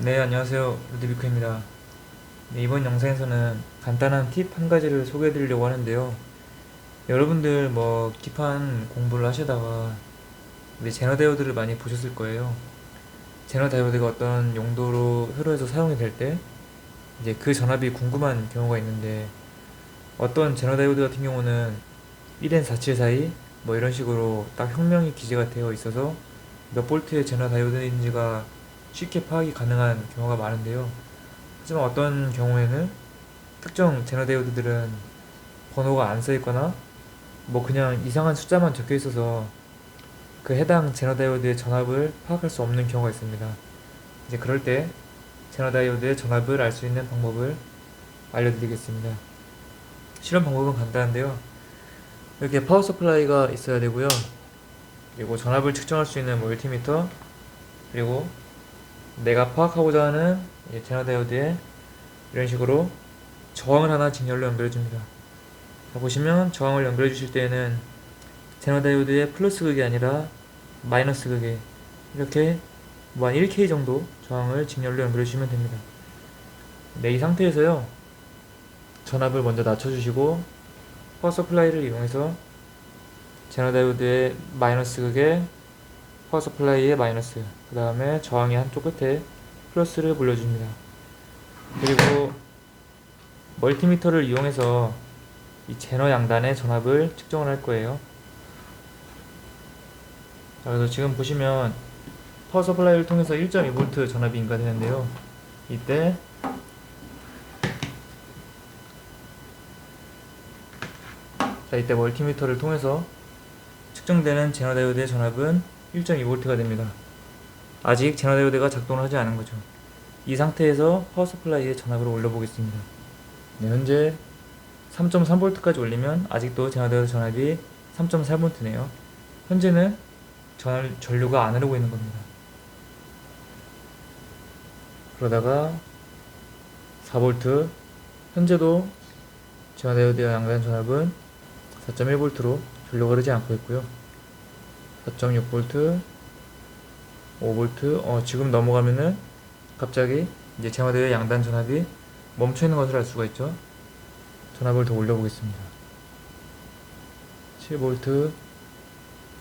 네, 안녕하세요. 루드비크입니다. 네, 이번 영상에서는 간단한 팁 한 가지를 소개해 드리려고 하는데요. 여러분들 뭐 기판 공부를 하시다가 우리 제너 다이오드를 많이 보셨을 거예요. 제너 다이오드가 어떤 용도로 회로에서 사용이 될 때 이제 그 전압이 궁금한 경우가 있는데 어떤 제너 다이오드 같은 경우는 1N47 사이 뭐 이런 식으로 딱 형명이 기재가 되어 있어서 몇 볼트의 제너 다이오드인지가 쉽게 파악이 가능한 경우가 많은데요. 하지만 어떤 경우에는 특정 제너 다이오드들은 번호가 안 써 있거나 뭐 그냥 이상한 숫자만 적혀 있어서 그 해당 제너 다이오드의 전압을 파악할 수 없는 경우가 있습니다. 이제 그럴 때 제너 다이오드의 전압을 알 수 있는 방법을 알려드리겠습니다. 실험 방법은 간단한데요. 이렇게 파워 서플라이가 있어야 되고요. 그리고 전압을 측정할 수 있는 멀티미터 그리고 내가 파악하고자 하는 이 제너 다이오드에 이런 식으로 저항을 하나 직렬로 연결해 줍니다. 자, 보시면 저항을 연결해 주실 때에는 제너 다이오드의 플러스 극이 아니라 마이너스 극에 이렇게 뭐한 1K 정도 저항을 직렬로 연결해 주시면 됩니다. 네, 이 상태에서요. 전압을 먼저 낮춰주시고 파워 서플라이를 이용해서 제너 다이오드의 마이너스 극에 파워 서플라이의 마이너스. 그 다음에 저항의 한쪽 끝에 플러스를 물려줍니다. 그리고 멀티미터를 이용해서 이 제너 양단의 전압을 측정을 할 거예요. 자, 그래서 지금 보시면 파워 서플라이를 통해서 1.2V 전압이 인가되는데요. 이때 자 이때 멀티미터를 통해서 측정되는 제너 다이오드의 전압은 1.2V가 됩니다. 아직 제너 다이오드가 작동을 하지 않은 거죠. 이 상태에서 파워 서플라이의 전압을 올려보겠습니다. 네, 현재 3.3V까지 올리면 아직도 제너 다이오드 전압이 3.4V네요. 현재는 전, 전류가 안 흐르고 있는 겁니다. 그러다가 4V 현재도 제너 다이오드의 양단 전압은 4.1V로 전류가 흐르지 않고 있고요. 4.6V, 5V, 어, 지금 넘어가면은 갑자기 이제 제어대의 양단 전압이 멈춰 있는 것을 알 수가 있죠. 전압을 더 올려 보겠습니다. 7V,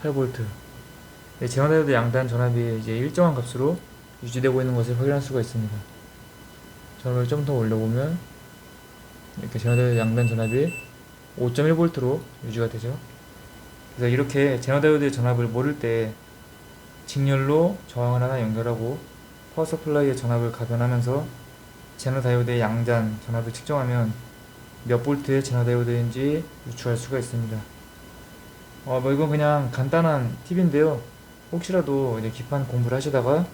8V. 네, 제어대의 양단 전압이 이제 일정한 값으로 유지되고 있는 것을 확인할 수가 있습니다. 전압을 좀 더 올려보면 이렇게 제어대의 양단 전압이 5.1V로 유지가 되죠. 그래서 이렇게 제너다이오드의 전압을 모를 때 직렬로 저항을 하나 연결하고 파워 서플라이의 전압을 가변하면서 제너다이오드의 양단 전압을 측정하면 몇 볼트의 제너다이오드인지 유추할 수가 있습니다. 어, 뭐 이건 그냥 간단한 팁인데요. 혹시라도 이제 기판 공부를 하시다가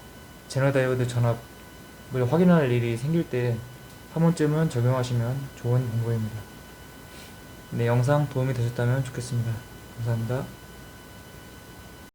제너다이오드 전압을 확인할 일이 생길 때 한 번쯤은 적용하시면 좋은 공부입니다. 네, 영상 도움이 되셨다면 좋겠습니다. 감사합니다.